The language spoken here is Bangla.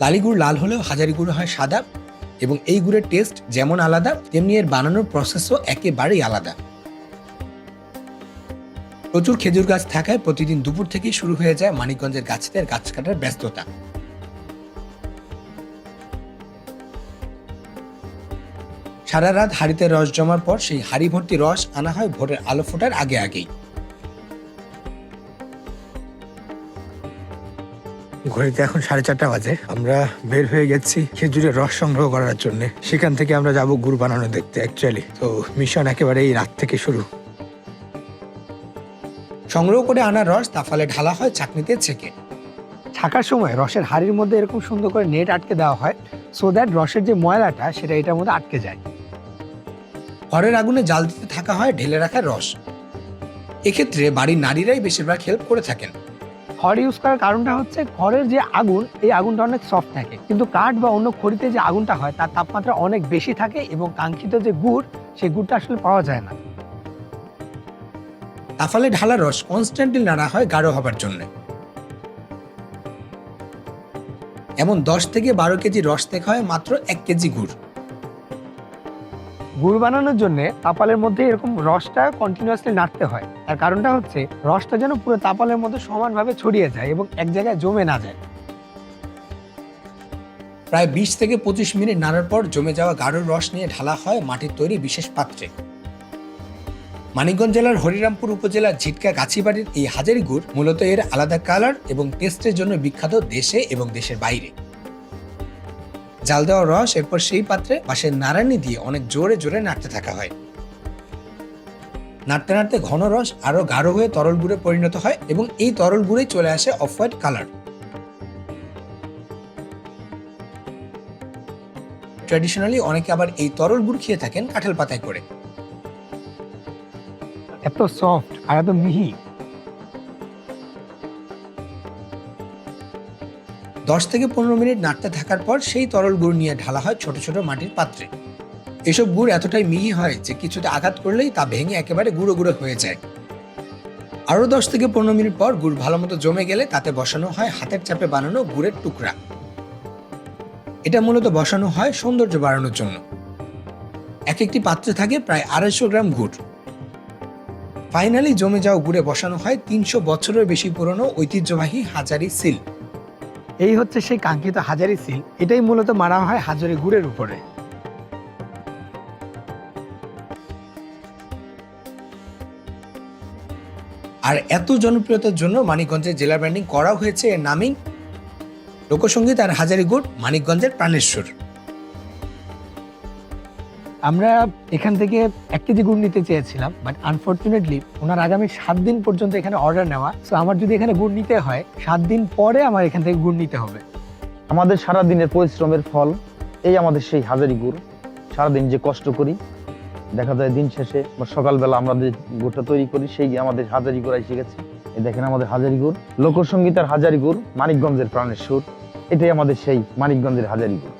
লালি গুড় লাল হলেও হাজারি গুড় হয় সাদা এবং এই গুড়ের টেস্ট যেমন আলাদা, তেমনি এর বানানোর প্রসেসও একেবারেই আলাদা। প্রচুর খেজুর গাছ থাকায় প্রতিদিন দুপুর থেকেই শুরু হয়ে যায় মানিকগঞ্জের গাছেদের গাছ কাটার ব্যস্ততা। সারা রাত হাড়িতে রস জমার পর সেই হাড়ি ভর্তি রস আনা হয় ভোরের আলো ফোটার আগে আগেই। ঘড়িতে এখন সাড়ে চারটা বাজে। আমরা বের হয়ে গেছি খেজুরের রস সংগ্রহ করার জন্য। সেখান থেকে আমরা যাব গুড় বানানো দেখতে অ্যাকচুয়ালি তো মিশন একেবারে এই রাত থেকে শুরু। সংগ্রহ করে আনা রস তাফালে ঢালা হয়, চাকনিতে ছেঁকে। থাকার সময় রসের হাড়ির মধ্যে এরকম সুন্দর করে নেট আটকে দেওয়া হয় সো দ্যাট রসের যে ময়লাটা, সেটা এটার মধ্যে আটকে যায়। ঘরের আগুনে জাল দিতে থাকা হয় ঢেলে রাখা রস। এক্ষেত্রে বাড়ির নারীরাই বেশিরভাগ হেল্প করে থাকেন। খড় ইউজ করার কারণটা হচ্ছে খড়ের যে আগুন, এই আগুনটা অনেক সফট থাকে। কিন্তু কাঠ বা অন্য খড়িতে যে আগুনটা হয়, তার তাপমাত্রা অনেক বেশি থাকে এবং কাঙ্ক্ষিত যে গুড়, সেই গুড়টা আসলে পাওয়া যায় না। তাফালে ঢালা রস কনস্ট্যান্টলি নাড়া হয় গাঢ় হবার জন্য। এমন দশ থেকে বারো কেজি রস দেখা হয় মাত্র এক কেজি গুড়। গুড় বানানোর জন্য তাপালের মধ্যে এরকম রসটা কন্টিনিউয়াসলি নাড়তে হয়। তার কারণটা হচ্ছে, রসটা যেন পুরো তাপালের মধ্যে সমানভাবে ছড়িয়ে যায় এবং এক জায়গায় জমে না যায়। প্রায় বিশ থেকে পঁচিশ মিনিট নাড়ার পর জমে যাওয়া গাঢ় রস নিয়ে ঢালা হয় মাটির তৈরি বিশেষ পাত্রে। মানিকগঞ্জ জেলার হরিরামপুর উপজেলার ঝিটকা গাছিবাড়ির এই হাজারি গুড় মূলত এর আলাদা কালার এবং টেস্টের জন্য বিখ্যাত দেশে এবং দেশের বাইরে। জাল দেওয়া রস, এরপর সেই পাত্রে বাঁশের নাড়ানি দিয়ে অনেক জোরে জোরে নাড়তে থাকা হয়। নাড়তে নাড়তে ঘন রস আরও গাঢ় হয়ে তরল গুড়ে পরিণত হয় এবং এই তরল গুড়ে চলে আসে অফ হোয়াইট কালার। ট্র্যাডিশনালি অনেকে আবার এই তরল গুড় খেয়ে থাকেন কাঁঠাল পাতায় করে। এত সফট আর এত মিহি। দশ থেকে পনেরো মিনিট নাড়তে থাকার পর সেই তরল গুড় নিয়ে ঢালা হয় ছোট ছোট মাটির পাত্রে। এসব গুড় এতটাই মিহি হয় যে কিছুতে আঘাত করলেই তা ভেঙে একেবারে গুঁড়ো গুঁড়ো হয়ে যায়। আরও দশ থেকে পনেরো মিনিট পর গুড় ভালো মতো জমে গেলে তাতে বসানো হয় হাতের চাপে বানানো গুড়ের টুকরা। এটা মূলত বসানো হয় সৌন্দর্য বাড়ানোর জন্য। এক একটি পাত্রে থাকে প্রায় আড়াইশো গ্রাম গুড়। ফাইনালি জমে যাওয়া গুড়ে বসানো হয় তিনশো বছরের বেশি পুরনো ঐতিহ্যবাহী হাজারি সিল। এই হচ্ছে সেই কাঙ্ক্ষিত হাজারি সিল এটাই মূলত মারা হয় হাজারি গুড়ের উপরে। আর এত জনপ্রিয়তার জন্য মানিকগঞ্জের জেলা ব্র্যান্ডিং করা হয়েছে এর নামই লোকসঙ্গীত আর হাজারি গুড়, মানিকগঞ্জের প্রাণেশ্বর আমরা এখান থেকে এক কেজি গুড় নিতে চেয়েছিলাম বাট আনফর্চুনেটলি ওনার আগামী সাত দিন পর্যন্ত এখানে অর্ডার নেওয়া। সো আমার যদি এখানে গুড় নিতে হয়, সাত দিন পরে আমার এখান থেকে গুড় নিতে হবে। আমাদের সারা দিনের পরিশ্রমের ফল, এই আমাদের সেই হাজারি গুড়। সারাদিন যে কষ্ট করি, দেখা যায় দিন শেষে বা সকালবেলা আমরা যে গুড়টা তৈরি করি, সেই আমাদের হাজারি গুড়াই শিখেছে এই দেখেন আমাদের হাজারি গুড়। লোকসঙ্গীত আর হাজারি গুড়, মানিকগঞ্জের প্রাণের সুর। এটাই আমাদের সেই মানিকগঞ্জের হাজারি গুড়।